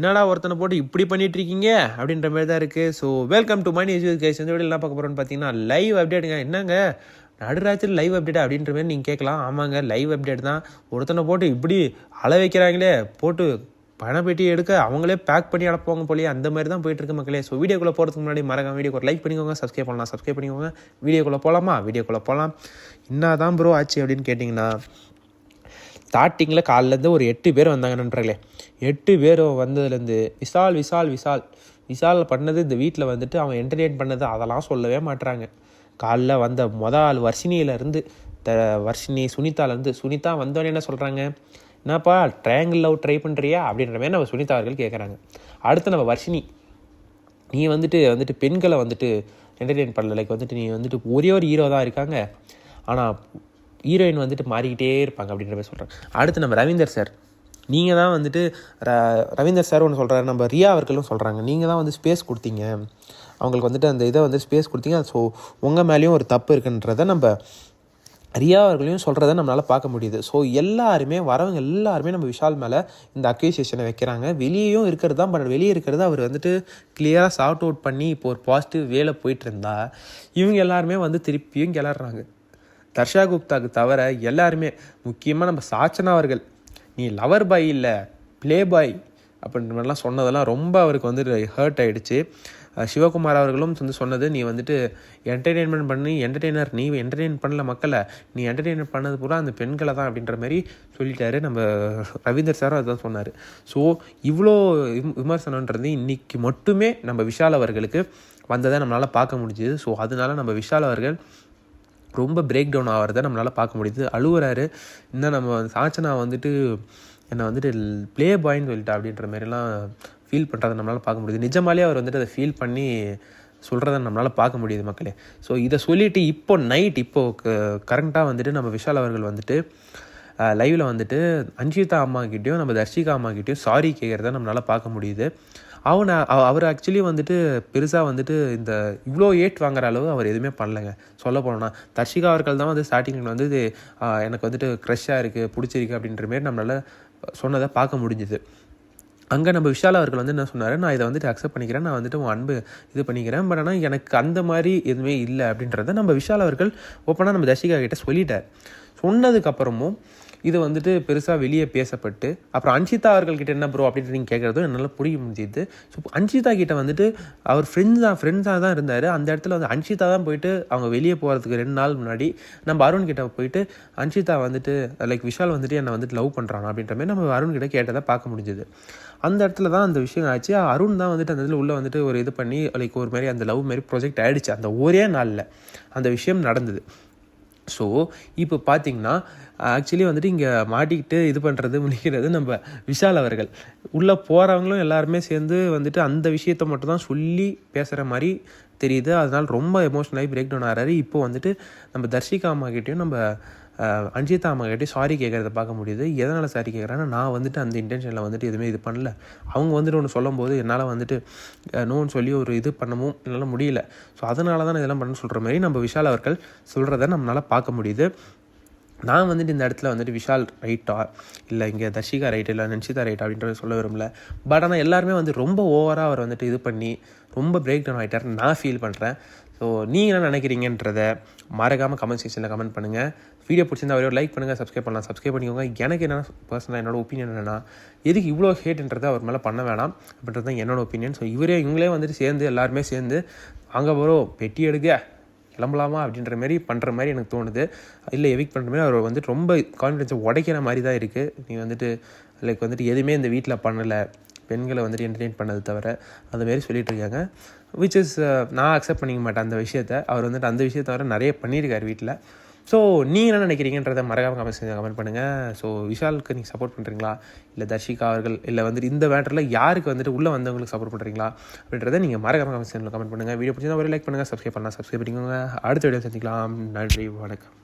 என்னடா ஒருத்தனை போட்டு இப்படி பண்ணிட்டு இருக்கீங்க அப்படின்ற மாதிரி தான் இருக்குது so welcome to Mani education guys இந்த வீடியோ என்ன பார்க்க போகிறோன்னு பார்த்தீங்கன்னா லைவ் அப்டேட்டுங்க என்னங்க? நடுராத்திரி லைவ் அப்டேட் அப்படின்ற மாதிரி நீங்கள் கேட்கலாம். ஆமாங்க லைவ் அப்டேட் தான். ஒருத்தனை போட்டு இப்படி அள வைக்கிறாங்களே போட்டு பணப்பெட்டி எடுக்க அவங்களே பேக் பண்ணி அனுப்புவாங்க போலயே அந்த மாதிரி தான் போயிட்டு இருக்கு மக்களே. ஸோ வீடியோக்குள்ளே போகிறதுக்கு முன்னாடி மறக்காம வீடியோக்கு ஒரு லைக் பண்ணிக்கோங்க. சப்ஸ்கிரைப் பண்ணலாம் சப்ஸ்கிரைப் பண்ணிக்கோங்க. வீடியோக்குள்ளே போகலாமா வீடியோக்குள்ளே போகலாம் என்ன தான் ப்ரோ ஆச்சு அப்படின்னு கேட்டிங்கன்னா ஸ்டார்டிங்கில் காலிலேருந்து ஒரு எட்டு பேர் வந்தாங்க நண்பர்களே. எட்டு பேர் வந்ததுலேருந்து விசால் விசால் விசால். விசால் பண்ணது இந்த வீட்டில் வந்துட்டு அவன் என்டர்டெயின் பண்ணது அதெல்லாம் சொல்லவே மாட்டுறாங்க காலைல வந்த மொத ஆள் வர்ஷினியிலேருந்து த வர்ஷினி சுனிதாலேருந்து சுனிதா வந்தோடனே என்ன சொல்கிறாங்க என்னப்பா ட்ரையாங்கிள் லவ் ட்ரை பண்ணுறியா அப்படின்ற மாதிரி நம்ம சுனிதா அவர்கள் கேட்குறாங்க அடுத்து நம்ம வர்ஷினி. நீ வந்துட்டு வந்துட்டு பெண்களை வந்துட்டு என்டர்டெயின் பண்ணல. லைக் வந்துட்டு நீ வந்துட்டு ஒரே ஒரு ஹீரோ தான் இருக்காங்க. ஆனால் ஹீரோயின் வந்துட்டு மாறிக்கிட்டே இருப்பாங்க அப்படின்ற மாதிரி சொல்கிறாங்க அடுத்து நம்ம ரவீந்தர் சார். நீங்கள் தான் வந்துட்டு ர ரவீந்தர் சார் ஒன்று சொல்கிறாரு நம்ம ரியா அவர்களும் சொல்கிறாங்க நீங்கள் தான் வந்து ஸ்பேஸ் கொடுத்தீங்க. அவங்களுக்கு வந்துட்டு அந்த இதை வந்து ஸ்பேஸ் கொடுத்தீங்க. ஸோ உங்கள் மேலேயும் ஒரு தப்பு இருக்குன்றதை நம்ம ரியா அவர்களையும் சொல்கிறத நம்மளால் பார்க்க முடியுது. ஸோ எல்லாருமே வரவங்க எல்லாருமே நம்ம விஷால் மேலே இந்த அக்யூசியேஷனை வைக்கிறாங்க. வெளியேயும் இருக்கிறது தான் பட் வெளியே இருக்கிறது அவர் வந்துட்டு கிளியராக சார்ட் அவுட் பண்ணி இப்போ ஒரு பாசிட்டிவ் வேலை போயிட்டு இருந்தா இவங்க எல்லாருமே வந்து திருப்பியும் கிளறாங்க தர்ஷா குப்தாக்கு தவிர எல்லாருமே முக்கியமாக நம்ம சாச்சனா அவர்கள். நீ லவர் பாய் இல்லை ப்ளே பாய் அப்படின்ற மாதிரிலாம் சொன்னதெல்லாம் ரொம்ப அவருக்கு வந்து ஹர்ட் ஆகிடுச்சு சிவகுமார் அவர்களும் வந்து சொன்னது நீ வந்துட்டு என்டர்டெயின்மெண்ட் பண்ணி என்டர்டெய்னர் நீ என்டர்டெயின் பண்ணல மக்களை நீ என்டர்டெயின் பண்ணது பூரா அந்த பெண்களை தான் அப்படின்ற மாதிரி சொல்லிட்டாரு. நம்ம ரவீந்தர் சாரும் அதுதான் சொன்னார். ஸோ இவ்வளோ விமர்சனன்றது இன்றைக்கி மட்டுமே நம்ம விஷால் அவர்களுக்கு வந்ததை நம்மளால் பார்க்க முடிஞ்சுது. ஸோ அதனால நம்ம விஷால் அவர்கள் ரொம்ப பிரேக் டவுன் ஆகிறத நம்மளால் பார்க்க முடியுது. அழுவுறாரு. இன்னும் நம்ம சாச்சனா வந்துட்டு என்னை வந்துட்டு ப்ளே பாயின்னு சொல்லிட்டா அப்படின்ற மாதிரிலாம் ஃபீல் பண்ணுறதை நம்மளால் பார்க்க முடியுது. நிஜமாலே அவர் வந்துட்டு அதை ஃபீல் பண்ணி சொல்கிறத நம்மளால் பார்க்க முடியுது மக்களே. ஸோ இதை சொல்லிவிட்டு இப்போ நைட் இப்போ கரண்ட்டாக வந்துட்டு நம்ம விஷால் அவர்கள் வந்துட்டு லைவில் வந்துட்டு அஞ்சிதா அம்மாக்கிட்டேயும் நம்ம தர்ஷிகா அம்மாக்கிட்டேயும் சாரி கேட்குறத நம்மளால் பார்க்க முடியுது. அவனை அவ- அவர் ஆக்சுவலி வந்துட்டு பெருசாக வந்துட்டு இந்த இவ்வளோ ஏட் வாங்குற அளவு அவர் எதுவுமே பண்ணலைங்க. சொல்ல போனோன்னா தர்ஷிகா அவர்கள் தான் வந்து ஸ்டார்டிங்கில் வந்து இது, எனக்கு வந்துட்டு க்ரஷ்ஷாக இருக்குது பிடிச்சிருக்கு அப்படின்ற மாரி நம்மளால் சொன்னதை பார்க்க முடிஞ்சுது. அங்கே நம்ம விஷால் அவர்கள் வந்து என்ன சொன்னார்? நான் இதை வந்துட்டு அக்செப்ட் பண்ணிக்கிறேன் நான் வந்துட்டு உன் அன்பு இது பண்ணிக்கிறேன் பட் ஆனால் எனக்கு அந்த மாதிரி எதுவுமே இல்லை அப்படின்றத நம்ம விஷால் அவர்கள் ஓப்பனாக நம்ம தர்ஷிகா கிட்ட சொல்லிட்டார். சொன்னதுக்கப்புறமும் இது வந்துட்டு பெருசாக வெளியே பேசப்பட்டு அப்புறம் அன்ஷிதா அவர்கள்கிட்ட என்ன ப்ரோ அப்படின்னு நீங்கள் கேட்குறதும் என்னால் புரிய முடிஞ்சிது. ஸோ அன்ஷிதா கிட்ட வந்துட்டு அவர் ஃப்ரெண்ட்ஸ் தான் ஃப்ரெண்ட்ஸாக தான் இருந்தார். அந்த இடத்துல வந்து அன்ஷிதா தான் போயிட்டு அவங்க வெளியே போகிறதுக்கு ரெண்டு நாள் முன்னாடி நம்ம அருண் கிட்ட போயிட்டு அன்ஷிதா வந்துட்டு லைக் விஷால் வந்துட்டு என்னை வந்துட்டு லவ் பண்ணுறான் அப்படின்ற மாதிரி நம்ம அருண் கிட்ட கேட்டதை பார்க்க முடிஞ்சுது. அந்த இடத்துல தான் அந்த விஷயம் ஆச்சு. அருண் தான் வந்துட்டு அந்த இதில் உள்ளே வந்துட்டு ஒரு இது பண்ணி லைக் ஒரு மாதிரி அந்த லவ் மாதிரி ப்ரொஜெக்ட் ஆகிடுச்சு அந்த ஒரே நாளில் அந்த விஷயம் நடந்தது. ஸோ இப்போ பார்த்தீங்கன்னா ஆக்சுவலி வந்துட்டு இங்கே மாட்டிக்கிட்டு இது பண்ணுறது முடிக்கிறது நம்ம விஷால் அவர்கள். உள்ளே போகிறவங்களும் எல்லாருமே சேர்ந்து வந்துட்டு அந்த விஷயத்த மட்டும் தான் சொல்லி பேசுகிற மாதிரி தெரியுது. அதனால் ரொம்ப எமோஷனலாகி பிரேக் டவுன் ஆகிறாரு. இப்போ வந்துட்டு நம்ம தர்ஷிகா அம்மா கிட்டேயும் நம்ம அஞ்சிதா அம்மாக்கிட்டே சாரி கேட்குறத பார்க்க முடியுது. எதனால் சாரி கேட்குறேன்னா நான் வந்துட்டு அந்த இன்டென்ஷனில் வந்துட்டு எதுவுமே இது பண்ணல. அவங்க வந்துட்டு ஒன்று சொல்லும்போது என்னால் வந்துட்டு நோன்னு சொல்லி ஒரு இது பண்ணவும் என்னால் முடியல. ஸோ அதனால தான் இதெல்லாம் பண்ண சொல்கிற மாதிரி நம்ம விஷால் அவர்கள் சொல்கிறத நம்மளால் பார்க்க முடியுது. நான் வந்துட்டு இந்த இடத்துல வந்துட்டு விஷால் ரைட்டா இல்லை இங்கே தர்ஷிகா ரைட் இல்லை நன்ஷிதா ரைட் அப்படின்றத சொல்ல விரும்பல. பட் ஆனால் எல்லாருமே வந்து ரொம்ப ஓவராக அவர் வந்துட்டு இது பண்ணி ரொம்ப பிரேக் டவுன் ஆகிட்டார் நான் ஃபீல் பண்ணுறேன் ஸோ நீங்கள் என்ன நினைக்கிறீங்கன்றத மறக்காமல் கமெண்ட் செக்ஷனில் கமெண்ட் பண்ணுங்கள் வீடியோ பிடிச்சிருந்தா ஒரே லைக் பண்ணுங்கள் சப்ஸ்கிரைப் பண்ணலாம். சப்ஸ்கிரைப் பண்ணிக்கோங்க. எனக்கு என்ன பர்சனலாக என்னோட ஒப்பீனியன் என்னென்னா எதுக்கு இவ்வளோ ஹேட்ன்றது அவர் மேலே பண்ண வேணாம் அப்படின்றது தான் என்னோட ஒப்பீனியன் ஸோ இவரே இவங்களே வந்துட்டு சேர்ந்து எல்லாருமே சேர்ந்து அங்கே வரும் பெட்டி எடுக்க கிளம்பலாமா அப்படின்ற மாதிரி பண்ணுற மாதிரி எனக்கு தோணுது. இல்லை எவிக் பண்ணுற மாதிரி அவர் வந்துட்டு ரொம்ப கான்ஃபிடென்ஸை உடைக்கிற மாதிரி தான் இருக்குது நீ வந்துட்டு லைக் வந்துட்டு எதுவுமே இந்த வீட்டில் பண்ணலை. பெண்களை வந்துட்டு என்டர்டெயின் பண்ணது தவிர அந்த மாதிரி சொல்லிட்டு இருக்காங்க. விச் இஸ் நான் அக்செப்ட் பண்ணிக்க மாட்டேன் அந்த விஷயத்த. அவர் வந்துட்டு அந்த விஷயத்த தவிர நிறைய பண்ணியிருக்காரு வீட்டில் ஸோ நீங்கள் என்ன நினைக்கிறீங்கன்றதை மறக்காமல் கமெண்ட் செஞ்சு கமெண்ட் பண்ணுங்கள் ஸோ விஷாலுக்கு நீங்கள் சப்போர்ட் பண்ணுறீங்களா இல்லை தர்ஷிகா அவர்கள் இல்லை வந்துட்டு இந்த மேட்டரில் யாருக்கு வந்துட்டு உள்ளே வந்தவங்களுக்கு சப்போர்ட் பண்ணுறீங்களா அப்படின்றத நீங்கள் மறக்காமல் கமெண்ட் செஞ்சு கமெண்ட் பண்ணுங்கள் வீடியோ பிடிச்சா ஒரு லைக் பண்ணுங்கள் சப்ஸ்கிரைப் பண்ணலாம் சப்ஸ்கிரைப் பண்ணிக்கோங்க. அடுத்த வீடியோ சந்திக்கலாம். நன்றி வணக்கம்.